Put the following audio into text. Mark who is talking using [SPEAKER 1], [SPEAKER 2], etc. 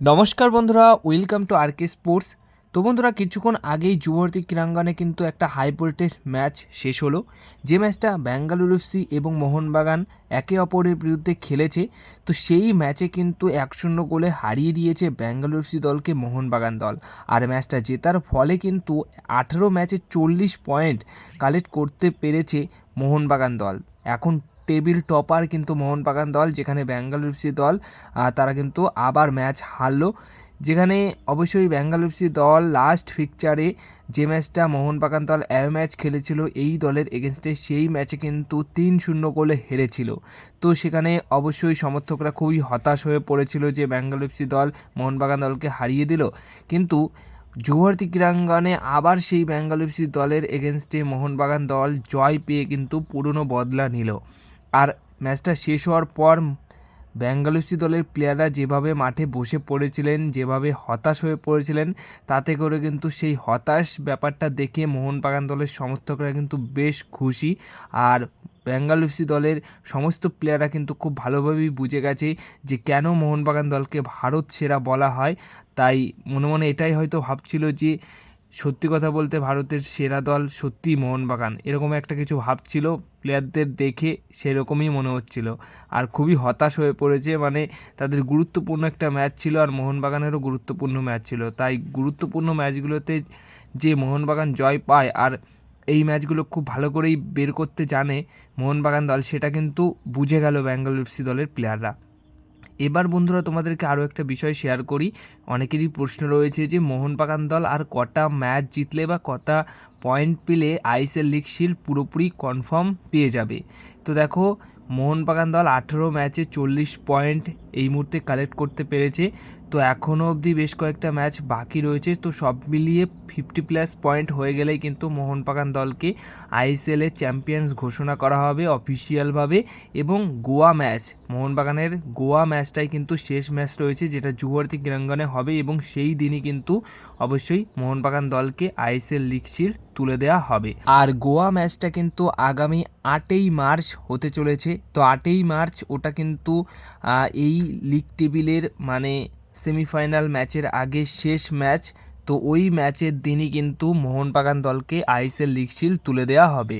[SPEAKER 1] নমস্কার বন্ধুরা welcome to R K sports তো বন্ধুরা, কিছুক্ষণ আগেই যুবভারতী ক্রীড়াঙ্গনে কিন্তু একটা হাই ভোল্টেজ ম্যাচ শেষ হলো। যে ম্যাচটা ব্যাঙ্গালুরু এফসি এবং মোহনবাগান একে অপরের বিরুদ্ধে খেলেছে, তো সেই ম্যাচে কিন্তু এক শূন্য গোলে হারিয়ে দিয়েছে ব্যাঙ্গালুরু এফসি দলকে মোহনবাগান দল। আর ম্যাচটা জেতার ফলে কিন্তু আঠেরো ম্যাচে চল্লিশ পয়েন্ট কালেক্ট করতে পেরেছে মোহনবাগান দল। এখন টেবিল টপার কিন্তু মোহনবাগান দল, যেখানে ব্যাঙ্গালুরু এফসি দল তারা কিন্তু আবার ম্যাচ হারলো। যেখানে অবশ্যই ব্যাঙ্গালুরু এফসি দল লাস্ট ফিকচারে যে ম্যাচটা মোহনবাগান দল এ ম্যাচ খেলেছিল, এই দলের এগেনস্টে সেই ম্যাচে কিন্তু তিন শূন্য গোলে হেরেছিল। তো সেখানে অবশ্যই সমর্থকরা খুবই হতাশ হয়ে পড়েছিল যে ব্যাঙ্গালুরু এফসি দল মোহনবাগান দলকে হারিয়ে দিল। কিন্তু জুয়ার্তি ক্রীড়াঙ্গনে আবার সেই ব্যাঙ্গালুরু এফসি দলের এগেনস্টে মোহনবাগান দল জয় পেয়ে কিন্তু পুরনো বদলা নিল। আর ম্যাচটা শেষ হওয়ার পর ব্যাঙ্গালুরু দলের প্লেয়াররা যেভাবে মাঠে বসে পড়েছিলেন, যেভাবে হতাশ হয়ে পড়েছিলেন, তাতে করে কিন্তু সেই হতাশ ব্যাপারটা দেখে মোহনবাগান দলের সমর্থকরা কিন্তু বেশ খুশি। আর ব্যাঙ্গালুরু দলের সমস্ত প্লেয়াররা কিন্তু খুব ভালোভাবেই বুঝে গেছে যে কেন মোহনবাগান দলকে ভারত সেরা বলা হয়। তাই মনে মনে এটাই হয়তো ভাবছিল যে সত্যি কথা বলতে ভারতের সেরা দল সত্যিই মোহনবাগান। এরকম একটা কিছু ভাবছিল প্লেয়ারদের দেখে সেরকমই মনে হচ্ছিল। আর খুবই হতাশ হয়ে পড়েছে মানে তাদের গুরুত্বপূর্ণ একটা ম্যাচ ছিল আর মোহনবাগানেরও গুরুত্বপূর্ণ ম্যাচ ছিল। তাই গুরুত্বপূর্ণ ম্যাচগুলোতে যে মোহনবাগান জয় পায় আর এই ম্যাচগুলো খুব ভালো করেই বের করতে জানে মোহনবাগান দল, সেটা কিন্তু বুঝে গেল ব্যাঙ্গালোর এফসি দলের প্লেয়াররা এবার বন্ধুরা তোমাদেরকে আরও একটা বিষয় শেয়ার করি। অনেকেরই প্রশ্ন রয়েছে যে মোহনবাগান দল আর কটা ম্যাচ জিতলে বা কটা পয়েন্ট পেলে আইএসএল লিগ শিল্ড পুরোপুরি কনফার্ম পেয়ে যাবে। তো দেখো মোহনবাগান দল আঠেরো ম্যাচে চল্লিশ পয়েন্ট এই মুহূর্তে কালেক্ট করতে পেরেছে। তো এখনও অবধি বেশ কয়েকটা ম্যাচ বাকি রয়েছে। তো সব মিলিয়ে ফিফটি প্লাস পয়েন্ট হয়ে গেলেই কিন্তু মোহনবাগান দলকে আইএসএলের চ্যাম্পিয়ন্স ঘোষণা করা হবে অফিসিয়ালভাবে এবং গোয়া ম্যাচ মোহনবাগানের গোয়া ম্যাচটাই কিন্তু শেষ ম্যাচ রয়েছে, যেটা যুবভারতী ক্রীড়াঙ্গনে হবে এবং সেই দিনই কিন্তু অবশ্যই মোহনবাগান দলকে আইএসএল লিগ শিল্ড তুলে দেওয়া হবে। আর গোয়া ম্যাচটা কিন্তু আগামী আটই মার্চ হতে চলেছে। তো আটই মার্চ ওটা কিন্তু এই লিগ টেবিলের মানে সেমিফাইনাল ম্যাচের আগে শেষ ম্যাচ, তো ওই ম্যাচের দিনই কিন্তু মোহনবাগান দলকে আইএসএল লিগ শিল্ড তুলে দেওয়া হবে।